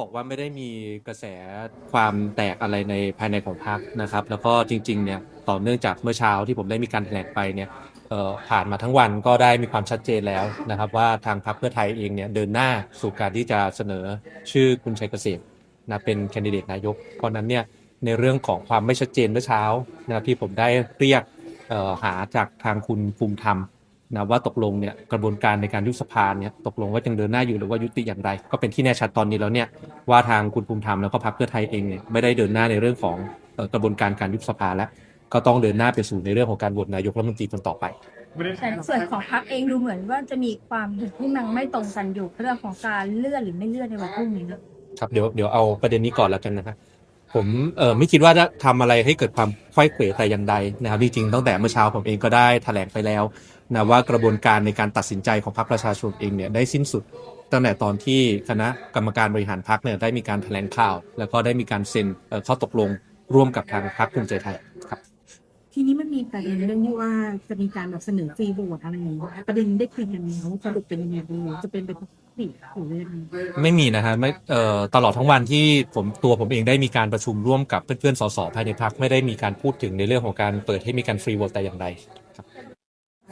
บอกว่าไม่ได้มีกระแสความแตกอะไรในภายในของพรรคนะครับ แล้วก็จริงๆเนี่ยต่อเนื่องจากเมื่อเช้าที่ผมได้มีการแถลงไปเนี่ยผ่านมาทั้งวันก็ได้มีความชัดเจนแล้วนะครับ ว่าทางพรรคเพื่อไทยเองเนี่ยเดินหน้าสู่การที่จะเสนอชื่อคุณชัยเกษมนะเป็นแคนดิเดตนายก เพราะนั้นเนี่ยในเรื่องของความไม่ชัดเจนเมื่อเช้านะที่ผมได้เรียกหาจากทางคุณภูมิธรรม นะว่าตกลงเนี่ยกระบวนการในการยุบสภาเนี่ยตกลงว่ายังเดินหน้าอยู่หรือว่ายุติอย่างไร ก็เป็นที่แน่ชัดตอนนี้แล้วเนี่ยว่าทางคุณภูมิธรรมแล้วก็พรรคเพื่อไทยเองเนี่ยไม่ได้เดินหน้าในเรื่องของเอ่อกระบวนการการยุบสภาแล้วก็ต้องเดินหน้าไปสู่ในเรื่องของการโหวตนายกรัฐมนตรีคนต่อไปแต่ส่วนของพรรคเองดูเหมือนว่าจะมีความเห็นที่มันไม่ตรงกันอยู่เรื่องของการเลื่อนหรือไม่เลื่อนในวันพรุ่งนี้นะครับเดี๋ยวเดี๋ยวเอาประเด็นนี้ก่อนแล้วกันนะครับ ผมเออไม่คิดว่าจะทำอะไรให้เกิดความค่อยเขวแต่อย่างใดนะครับจริงๆตั้งแต่เมื่อเช้าผมเองก็ได้แถลงไปแล้วนะว่ากระบวนการในการตัดสินใจของพรรคประชาชนเองเนี่ยได้สิ้นสุด ตั้งแต่ตอนที่คณะกรรมการบริหารพรรคเนี่ยได้มีการแถลงข่าว แล้วก็ได้มีการเซ็นเข้อตกลงร่วมกับทางพรรคภูมิใจไทย ทีนี้มันมีประเด็นเรื่องที่ว่าจะมีการแบบเสนอฟรีโหวตอะไรอย่างเงี้ยประเด็นได้คุยกันแล้วสรุปเป็นยังไงบ้างจะเป็นไปตามปกติหรือยังไงไม่มีนะฮะไม่เอ่อตลอดทั้งวันที่ผมตัวผมเองได้มีการประชุมร่วมกับเพื่อนๆสสภายในพรรคไม่ได้มีการพูดถึงในเรื่องของการเปิดให้มีการฟรีโหวตแต่อย่างใด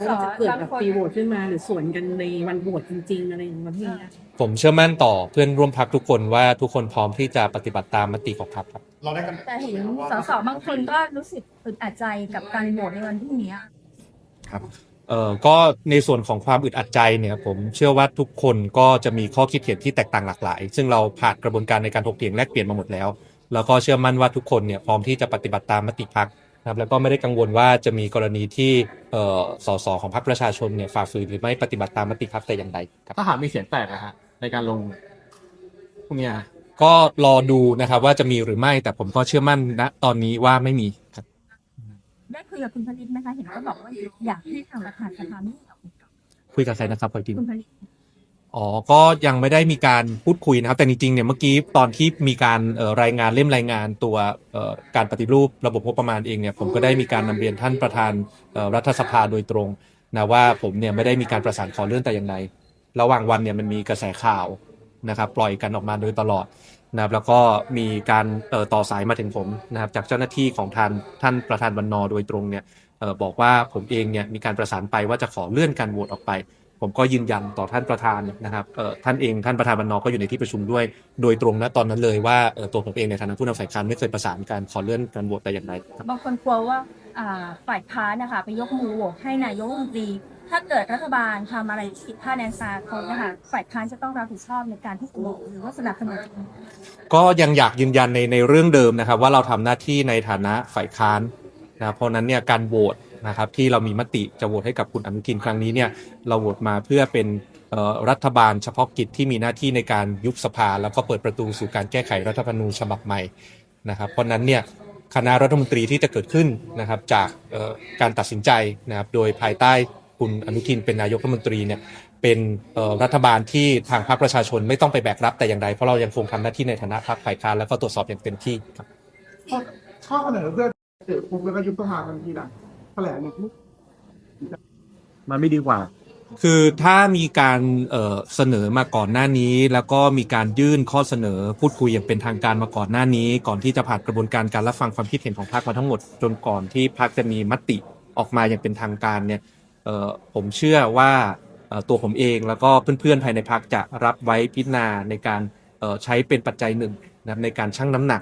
ครับแล้วจะเกิดแบบฟรีโหวตขึ้นมาหรือสวนกันในวันโหวตจริง ๆ อะไรอย่างเงี้ยผมเชื่อมั่นต่อเพื่อนร่วมพรรคทุกคนว่าทุกคนพร้อมที่จะปฏิบัติตามมติของพรรคครับ เราได้กันแต่เห็นสสบางคนก็รู้สึกอึดอัดใจกับการโหวตในวันพรุ่งนี้ครับเอ่อก็ในส่วนของความอึดอัดใจเนี่ยผมเชื่อว่าทุกคนก็จะมีข้อคิดเห็นที่แตกต่างหลากหลาย ซึ่งเราผ่านกระบวนการในการถกเถียงแลกเปลี่ยนมาหมดแล้ว แล้วก็เชื่อมั่นว่าทุกคนเนี่ยพร้อมที่จะปฏิบัติตามมติพัก นะครับแล้วก็ไม่ได้กังวลว่าจะมีกรณีที่เอ่อสสของพรรคประชาชนเนี่ยฝ่าฝืนหรือไม่ปฏิบัติตามมติพักแต่อย่างใดครับถ้าหากมีเสียงแตกนะฮะในการลงพวกเนี้ยก็รอดูนะครับว่าจะมีหรือไม่แต่ผมก็เชื่อมั่นณตอนนี้ว่าไม่มีครับได้คุยกับคุณผลิตไหมคะเห็นเขาบอกว่าอยากให้ทางประธานสภาไม่ออกคุยกับใครนะครับพอดีคุณผลิต อ๋อ ก็ยังไม่ได้มีการพูดคุยนะครับ แต่จริงๆเนี่ยเมื่อกี้ตอนที่มีการรายงานเล่มรายงานตัวการปฏิรูประบบงบประมาณเองเนี่ยผมก็ได้มีการนำเรียนท่านประธานรัฐสภาโดยตรงนะว่าผมเนี่ยไม่ได้มีการประสานขอเลื่อนแต่อย่างใดระหว่างวันเนี่ยมันมีกระแสข่าวนะครับปล่อยกันออกมาโดยตลอดนะครับแล้วก็มีการต่อสายมาถึงผมนะครับจากเจ้าหน้าที่ของท่านท่านประธานบรรณโดยตรงเนี่ยบอกว่าผมเองเนี่ยมีการประสานไปว่าจะขอเลื่อนการโหวตออกไป ผมก็ยืนยันต่อท่านประธานนะครับเอ่อท่านเองท่านประธานบรรณก็อยู่ในที่ประชุมด้วย โดยตรงนะตอนนั้นเลยว่าเอ่อตัวผมเองในฐานะผู้นำฝ่ายค้านไม่เคยประสานการขอเลื่อนการโหวตแต่อย่างใดครับบางคนกลัวว่าอ่าฝ่ายค้านนะคะไปยกมือโหวตให้นายกรัฐมนตรีถ้าเกิดรัฐบาลทำอะไรที่ผิดพลาดในอนาคตนะคะฝ่ายค้านจะต้องรับผิดชอบในการที่จะโหวตหรือว่าสนับสนุนก็ยังอยากยืนยันในในเรื่องเดิมนะครับว่าเราทำหน้าที่ในฐานะฝ่ายค้านนะครับเพราะฉะนั้นเนี่ยการโหวต นะครับที่เรามีมติจะโหวตให้กับคุณอนุทินครั้งนี้เนี่ยเราโหวตมาเพื่อเป็นรัฐบาลเฉพาะกิจที่มีหน้าที่ในการยุบสภา แล้วก็เปิดประตูสู่การแก้ไขรัฐธรรมนูญฉบับใหม่นะครับ เพราะนั้นเนี่ยคณะรัฐมนตรีที่จะเกิดขึ้นนะครับจากการตัดสินใจนะครับโดยภายใต้คุณอนุทินเป็นนายกรัฐมนตรีเนี่ยเป็นรัฐบาลที่ทางพรรคประชาชนไม่ต้องไปแบกรับแต่อย่างใดเพราะเรายังคงทำหน้าที่ในฐานะพรรคฝ่ายค้านแล้วก็ตรวจสอบอย่างเต็มที่ครับข้อเสนอเพื่อเกิดคุมแล้วก็ยุบสภาทันทีหลัง แถลงเนี่ยมันไม่ดีกว่า คือถ้ามีการเอ่อเสนอมาก่อนหน้านี้ แล้วก็มีการยื่นข้อเสนอพูดคุยอย่างเป็นทางการมาก่อนหน้านี้ ก่อนที่จะผ่านกระบวนการการรับฟังความคิดเห็นของพรรคมาทั้งหมดจนก่อนที่พรรคจะมีมติออกมาอย่างเป็นทางการเนี่ยเอ่อผมเชื่อว่าเอ่อตัวผมเองแล้วก็เพื่อนๆภายในพรรคจะรับไว้พิจารณาในการเอ่อใช้เป็นปัจจัยหนึ่งนะครับในการชั่งน้ำหนัก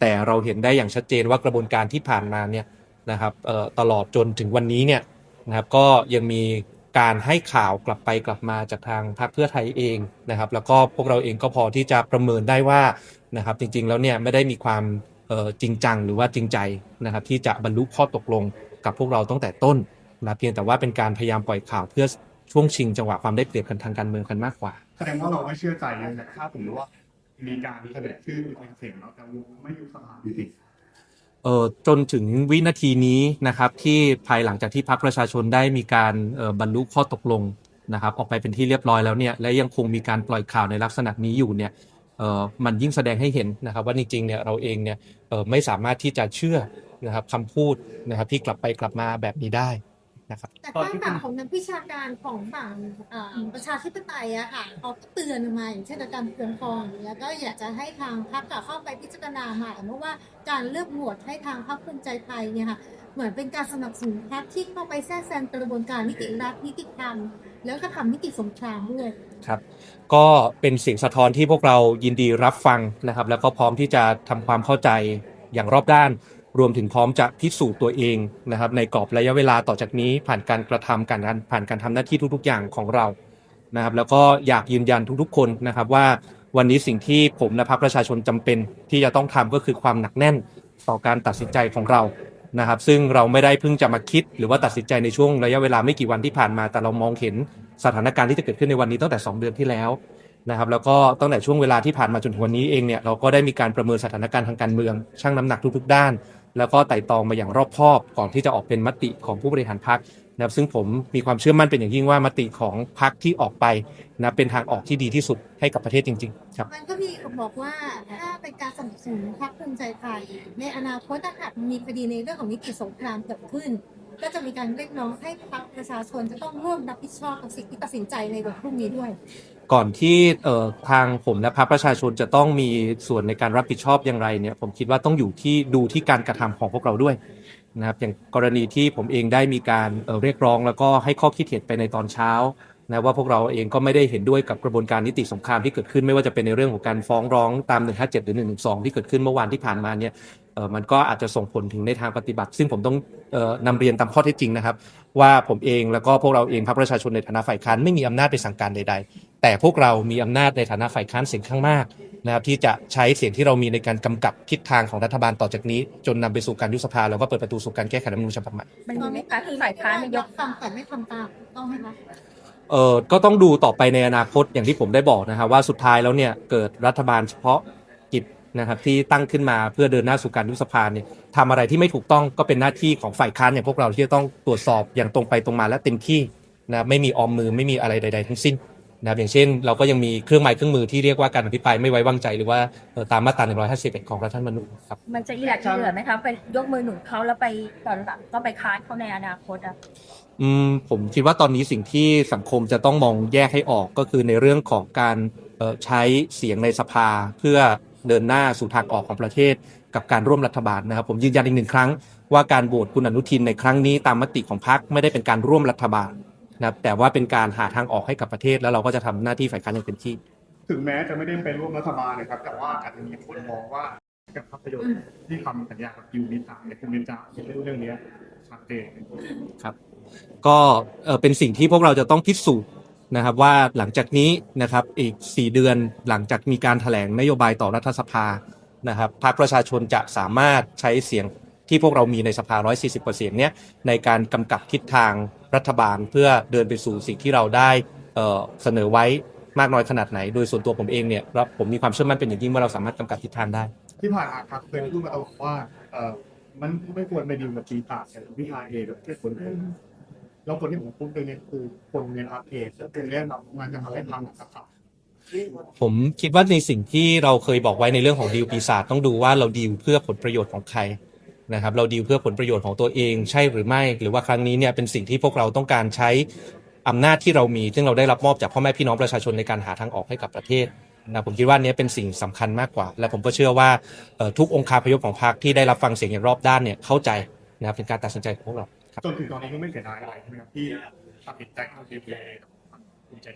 แต่เราเห็นได้อย่างชัดเจนว่ากระบวนการที่ผ่านมาเนี่ย นะครับตลอดจนถึงวันนี้เนี่ยนะครับก็ยังมีการให้ข่าวกลับไปกลับมาจากทางพรรคเพื่อไทยเองนะครับ แล้วก็พวกเราเองก็พอที่จะประเมินได้ว่านะครับ จริงๆแล้วเนี่ยไม่ได้มีความจริงจังหรือว่าจริงใจนะครับ ที่จะบรรลุข้อตกลงกับพวกเราตั้งแต่ต้นนะเพียงแต่ว่าเป็นการพยายามปล่อยข่าวเพื่อช่วงชิงจังหวะความได้เปรียบกันทางการเมืองกันมากกว่าแสดงว่าเราไม่เชื่อใจเลยนะถ้าผมรู้ว่ามีการเสนอชื่อคุณเสียงแล้วแต่ไม่ยุบสภาอยู่ดี เอ่อจนถึงวินาทีนี้นะครับที่ภายหลังจากที่พรรคประชาชนได้มีการออบรรลุข้อตกลงนะครับออกไปเป็นที่เรียบร้อยแล้วเนี่ยและยังคงมีการปล่อยข่าวในลักษณะนี้อยู่เนี่ยเอ่อมันยิ่งแสดงให้เห็นนะครับว่าจริงๆเนี่ยเราเองเนี่ยเอ่อไม่สามารถที่จะเชื่อนะครับคำพูดนะครับที่กลับไปกลับมาแบบนี้ได้ นะครับแต่ถ้าฝั่งของนักวิชาการของฝั่งเอ่อประชาธิปไตยอะค่ะเขาก็เตือนมาอย่างเช่นอาจารย์เพืองทองแล้วก็อยากจะให้ทางพรรคเข้าไปพิจารณาใหม่เพราะว่าการเลือกโหวตให้ทางพรรคภูมิใจไทยเนี่ยค่ะเหมือนเป็นการสนับสนุนพรรคที่เข้าไปแทรกแซงกระบวนการนิติรัฐนิติธรรมแล้วก็ทำนิติสงครามด้วยครับ ก็เป็นเสียงสะท้อนที่พวกเรายินดีรับฟังนะครับ แล้วก็พร้อมที่จะทำความเข้าใจอย่างรอบด้าน รวมถึงพร้อมจะพิสูจน์ตัวเองนะครับในกรอบระยะเวลาต่อจากนี้ผ่านการกระทำการผ่านการทำหน้าที่ทุก ๆ อย่างของเรานะครับแล้วก็อยากยืนยันทุกๆ คนนะครับว่าวันนี้สิ่งที่ผมและพรรคประชาชนจำเป็น ที่จะต้องทำก็คือความหนักแน่นต่อการตัดสินใจของเรานะครับ ซึ่งเราไม่ได้เพิ่งจะมาคิด หรือว่าตัดสินใจในช่วงระยะเวลาไม่กี่วันที่ผ่านมา แต่เรามองเห็นสถานการณ์ที่จะเกิดขึ้นในวันนี้ตั้งแต่ 2 เดือนที่แล้วนะครับ แล้วก็ตั้งแต่ช่วงเวลาที่ผ่านมาจนถึงวันนี้เองเนี่ยเราก็ได้มีการประเมินสถานการณ์ทางการเมืองชั่งน้ำหนักทุกๆด้าน แล้วก็ไต่ตองมาอย่างรอบคอบก่อนที่จะออกเป็นมติของผู้บริหารพรรคนะครับซึ่งผมมีความเชื่อมั่นเป็นอย่างยิ่งว่ามติของพรรคที่ออกไปนะเป็นทางออกที่ดีที่สุดให้กับประเทศจริง ๆ ครับ มันก็มีบอกว่าถ้าเป็นการสนับสนุนพรรคภูมิใจไทยในอนาคตถ้าหากมีคดีในเรื่องของนิติสงครามเกิดขึ้น ก็จะมีการเรียกร้องให้พรรคประชาชนจะต้องร่วมรับผิดชอบกับสิ่งที่ตัดสินใจในวันพรุ่งนี้ด้วย ก่อนที่เอ่อทางผมและพรรคประชาชนจะต้องมีส่วนในการรับผิดชอบอย่างไรเนี่ยผมคิดว่าต้องอยู่ที่ดูที่การกระทำของพวกเราด้วยนะครับอย่างกรณีที่ผมเองได้มีการเเรียกร้องแล้วก็ให้ข้อคิดเห็นไปในตอนเช้า นะว่าพวกเราเองก็ไม่ได้เห็นด้วยกับกระบวนการนิติสงครามที่เกิดขึ้นไม่ว่าจะเป็นในเรื่องของการฟ้องร้องตาม 157 หรือ 112 ที่เกิดขึ้นเมื่อวานที่ผ่านมาเนี่ยเอ่อมันก็อาจจะส่งผลถึงในทางปฏิบัติ ซึ่งผมต้องเอ่อนำเรียนตามข้อเท็จจริงนะครับ ว่าผมเองแล้วก็พวกเราเองพรรคประชาชนในฐานะฝ่ายค้านไม่มีอำนาจไปสั่งการใด ๆ แต่พวกเรามีอำนาจในฐานะฝ่ายค้านเสียงข้างมากนะครับที่จะใช้เสียงที่เรามีในการกำกับทิศทางของรัฐบาลต่อจากนี้ จนนำไปสู่การยุบสภาแล้วก็เปิดประตูสู่การแก้ไขรัฐธรรมนูญฉบับใหม่มันมีไหมคะที่ฝ่ายค้านนายกฟังแต่ไม่ทำตามต้องไหมคะ เออก็ต้องดูต่อไปในอนาคตอย่างที่ผมได้บอกนะครับว่าสุดท้ายแล้วเนี่ยเกิดรัฐบาลเฉพาะกิจนะครับที่ตั้งขึ้นมาเพื่อเดินหน้าสู่การยุบสภาเนี่ยทำอะไรที่ไม่ถูกต้องก็เป็นหน้าที่ของฝ่ายค้านอย่างพวกเราที่จะต้องตรวจสอบอย่างตรงไปตรงมาและเต็มที่นะไม่มีออมมือไม่มีอะไรใด ๆ ทั้งสิ้น นะครับอย่างเช่น เราก็ยังมีเครื่องไม้เครื่องมือที่เรียกว่าการอภิปรายไม่ไว้วางใจหรือว่าเอ่อตามมาตรา151 ของรัฐธรรมนูญครับ มันจะอีหลักอีเหลือไหมคะไปยกมือหนุนเขาแล้วไปตอนหลังก็ไปค้านเขาในอนาคตอะ อืมผมคิดว่าตอนนี้สิ่งที่สังคมจะต้องมองแยกให้ออกก็คือในเรื่องของการเอ่อใช้เสียงในสภา เพื่อเดินหน้าสู่ทางออกของประเทศ กับการร่วมรัฐบาลนะครับ ผมยืนยันอีกหนึ่งครั้งว่าการโหวตคุณอนุทินในครั้งนี้ตามมติของพรรคไม่ได้เป็นการร่วมรัฐบาล นะครับแต่ว่าเป็นการหาทางออกให้กับประเทศ แล้วเราก็จะทำหน้าที่ฝ่ายค้านอย่างเต็มที่ ถึงแม้จะไม่ได้เป็นร่วมรัฐบาลนะครับ แต่ว่าอาจจะมีคนมองว่ากับภาพยนตร์ที่ทำสัญญากับยูนิตาในคุณนิจาเรื่องเรื่องนี้ชัดเจนก็เอ่อเป็นสิ่งที่พวกเราจะต้องพิสูจน์นะครับว่าหลังจากนี้นะครับอีก 4 เดือนหลังจากมีการถแถลงนโยบายต่อรัฐสภานะครับพรรคประชาชนจะสามารถใช้เสียงที่พวกเรามีในสภา 140เปอร์เซ็นต์เนี้ยในการกำกับทิศทาง รัฐบาลเพื่อเดินไปสู่สิ่งที่เราได้เอ่อเสนอไว้มากน้อยขนาดไหน โดยส่วนตัวผมเองเนี่ยรับผมมีความเชื่อมั่นเป็นอย่างยิ่งว่าเราสามารถกำกับทิศทางได้ ที่ผ่านมาครับเคยพูดมาตลอดว่าเออมันไม่ควรไปดีลกับจีตาแต่วิทาเองกับที่คนอื่นแล้วคนที่ผมพูดตรงนี้คือคนเงินอาเอสเป็นเรื่องแบบมันจะทำให้ทางนะครับผมคิดว่าในสิ่งที่เราเคยบอกไว้ในเรื่องของดีลปีศาจต้องดูว่าเราดีลเพื่อผลประโยชน์ของใคร นะครับเราดีลเพื่อผลประโยชน์ของตัวเองใช่หรือไม่ หรือว่าครั้งนี้เนี่ยเป็นสิ่งที่พวกเราต้องการใช้อำนาจที่เรามี ซึ่งเราได้รับมอบจากพ่อแม่พี่น้องประชาชนในการหาทางออกให้กับประเทศนะผมคิดว่าอันเนี้ยเป็นสิ่งสำคัญมากกว่า และผมก็เชื่อว่าเอ่อทุกองค์คาพยพของพรรคที่ได้รับฟังเสียงอย่างรอบด้านเนี่ยเข้าใจนะครับเป็นการตัดสินใจของพวกเราครับจนถึงตอนนี้ก็ไม่เสียดายอะไรใช่ไหมครับที่ตัดสินใจเข้าดีลเลยภูมิใจ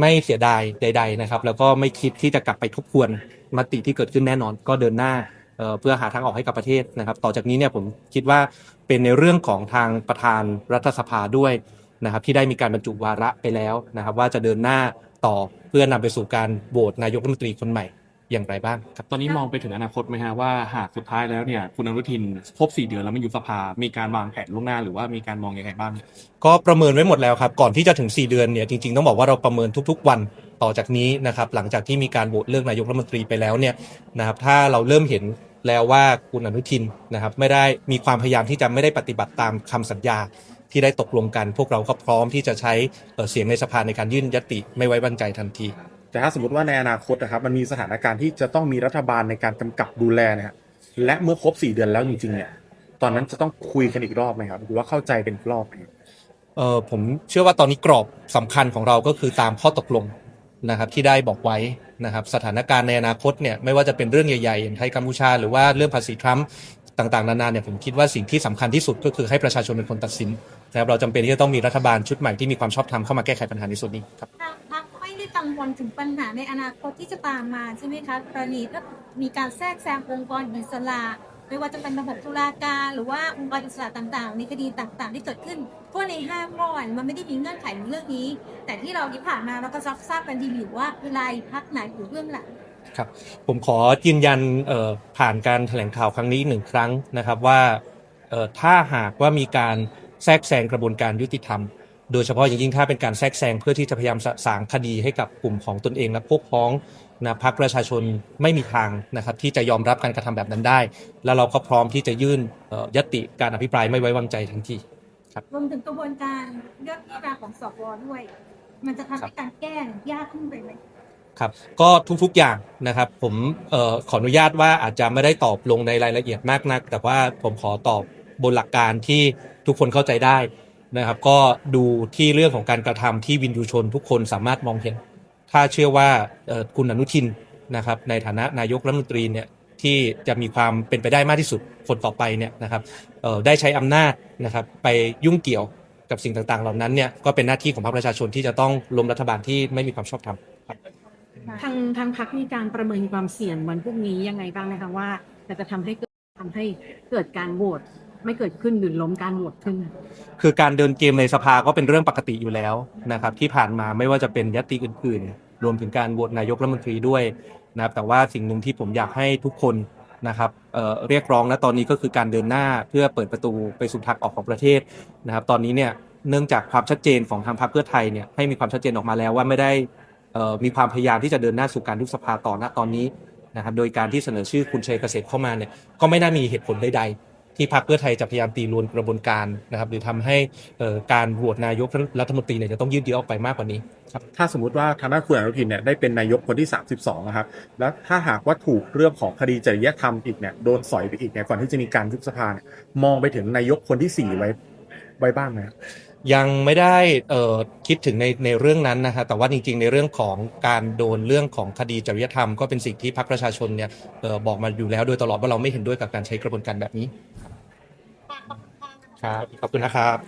ไม่เสียดายใด ๆนะครับ แล้วก็ไม่คิดที่จะกลับไปทบทวนมติที่เกิดขึ้นแน่นอนก็เดินหน้า เอ่อเพื่อหาทางออกให้กับประเทศนะครับ ต่อจากนี้เนี่ยผมคิดว่าเป็นในเรื่องของทางประธานรัฐสภาด้วยนะครับที่ได้มีการบรรจุวาระไปแล้วนะครับ ว่าจะเดินหน้าต่อเพื่อนำไปสู่การโหวตนายกรัฐมนตรีคนใหม่อย่างไรบ้างครับตอนนี้มองไปถึงอนาคตไหมฮะว่าหากสุดท้ายแล้วเนี่ยคุณอนุทินครบ4เดือนแล้วไม่อยู่สภา มีการวางแผนล่วงหน้าหรือว่ามีการมองยังไงบ้าง ก็ประเมินไว้หมดแล้วครับ ก่อนที่จะถึง 4 เดือนเนี่ยจริงๆต้องบอกว่าเราประเมินทุก ๆ วันต่อจากนี้นะครับหลังจากที่มีการโหวตเลือกนายกรัฐมนตรีไปแล้วเนี่ยนะครับถ้าเราเริ่มเห็น แล้วว่าคุณอนุทินนะครับไม่ได้มีความพยายามที่จะไม่ได้ปฏิบัติตามคำสัญญาที่ได้ตกลงกัน พวกเราก็พร้อมที่จะใช้เอ่อเสียงในสภาในการยื่นยติไม่ไว้วางใจทันที แต่ถ้าสมมติว่าในอนาคตนะครับมันมีสถานการณ์ที่จะต้องมีรัฐบาลในการกำกับดูแลเนะฮะและเมื่อครบ4เดือนแล้วจริงๆเนี่ยตอนนั้นจะต้องคุยกันอีกรอบไหมครับหรือว่าเข้าใจกันอีกรอบไหมเออผมเชื่อว่าตอนนี้กรอบสำคัญของเราก็คือตามข้อตกลง นะครับที่ได้บอกไว้นะครับสถานการณ์ในอนาคตเนี่ยไม่ว่าจะเป็นเรื่องใหญ่ๆอย่างไทยกัมพูชา หรือว่าเรื่องภาษีทรัมป์ต่างๆนานาเนี่ยผมคิดว่าสิ่งที่สำคัญที่สุดก็คือให้ประชาชนเป็นคนตัดสินนะครับเราจำเป็นที่จะต้องมีรัฐบาลชุดใหม่ที่มีความชอบธรรมเข้ามาแก้ไขปัญหาในส่วนนี้ครับพรรคไม่ได้กังวลถึงปัญหาในอนาคตที่จะตามมาใช่ไหมคะกรณีถ้ามีการแทรกแซงองค์กรอิสระ ไม่ว่าจะเป็นระบบตุลาการหรือว่าองค์กรอิสระต่างๆ ในคดีต่างๆ ที่เกิดขึ้นพราะในห้าข้อนมันไม่ได้มีเงื่อนไขในเรื่องนี้ แต่ที่เราที่ผ่านมาเราก็ทราบกันดีอยู่ว่าเวลาพักไหนอยู่เรื่องหลังครับผมขอยืนยันผ่านการแถลงข่าวครั้งนี้หนึ่งครั้งนะครับว่าถ้าหากว่ามีการแทรกแซงกระบวนการยุติธรรม โดยเฉพาะอย่างยิ่งถ้าเป็นการแทรกแซงเพื่อที่จะพยายามสางคดีให้กับกลุ่มของตนเองและพวกพ้อง นะพักประชาชนไม่มีทางนะครับที่จะยอมรับการกระทำแบบนั้นได้ แล้วเราก็พร้อมที่จะยื่นเอ่อยติการอภิปรายไม่ไว้วางใจทันทีรวมถึงกระบวนการเลือกที่มาของสวด้วย มันจะทำให้การแก้ยากขึ้นไปไหมครับก็ทุกๆอย่างนะครับผมเอ่อขออนุญาตว่าอาจจะไม่ได้ตอบลงในรายละเอียดมากนัก แต่ว่าผมขอตอบบนหลักการที่ทุกคนเข้าใจได้นะครับ ก็ดูที่เรื่องของการกระทำที่วินยูชนทุกคนสามารถมองเห็น ถ้าเชื่อว่าคุณอนุทินนะครับในฐานะนายกรัฐมนตรีเนี่ยที่จะมีความเป็นไปได้มากที่สุดคนต่อไปเนี่ยนะครับได้ใช้อำนาจนะครับไปยุ่งเกี่ยวกับสิ่งต่างๆ เหล่านั้นเนี่ยก็เป็นหน้าที่ของพรรคประชาชนที่จะต้องล้มรัฐบาลที่ไม่มีความชอบธรรมทางทางพักมีการประเมินความเสี่ยงวันพรุ่งนี้ยังไงบ้างนะคะว่าจะจะทำให้เกิดทำให้เกิดการโหวต ไม่เกิดขึ้นหรือล้มการโหวตขึ้น คือการเดินเกมในสภาก็เป็นเรื่องปกติอยู่แล้วนะครับ ที่ผ่านมาไม่ว่าจะเป็นยติอื่นๆ รวมถึงการโหวตนายกรัฐมนตรีด้วยนะครับแต่ว่าสิ่งหนึ่งที่ผมอยากให้ทุกคนนะครับเเรียกร้องนะตอนนี้ก็คือการเดินหน้าเพื่อเปิดประตูไปสู่ทางออกของประเทศนะครับ ตอนนี้เนี่ยเนื่องจากความชัดเจนของทางพรรคเพื่อไทยเนี่ยให้มีความชัดเจนออกมาแล้วว่าไม่ได้มีความพยายามที่จะเดินหน้าสู่การยุบสภาต่อณตอนนี้นะครับโดยการที่เสนอชื่อคุณชัยเกษมเข้ามาเนี่ยก็ไม่น่ามีเหตุผลใดๆ ที่พรรคเพื่อไทยจะพยายามตีรวนกระบวนการนะครับหรือทำให้เอ่อการโหวตนายกรัฐมนตรีเนี่ยจะต้องยืดเยื้อออกไปมากกว่านี้ครับถ้าสมมติว่าทางด้านคุณอนุทินเนี่ยได้เป็นนายกคนที่ 32นะครับแล้วถ้าหากว่าถูกเรื่องของคดีจริยธรรมอีกเนี่ยโดนสอยไปอีกเนี่ยก่อนที่จะมีการยุบสภาเนี่ยมองไปถึงนายกคนที่ 4 ไว้ไว้บ้างไหมครับยังไม่ได้เอ่อคิดถึงในในเรื่องนั้นนะฮะแต่ว่าจริงๆ ในเรื่องของการโดนเรื่องของคดีจริยธรรมก็เป็นสิ่งที่พรรคประชาชนเนี่ยเอ่อบอกมาอยู่แล้วโดยตลอดว่าเราไม่เห็นด้วยกับการใช้กระบวนการแบบนี้ ครับขอบคุณนะครับ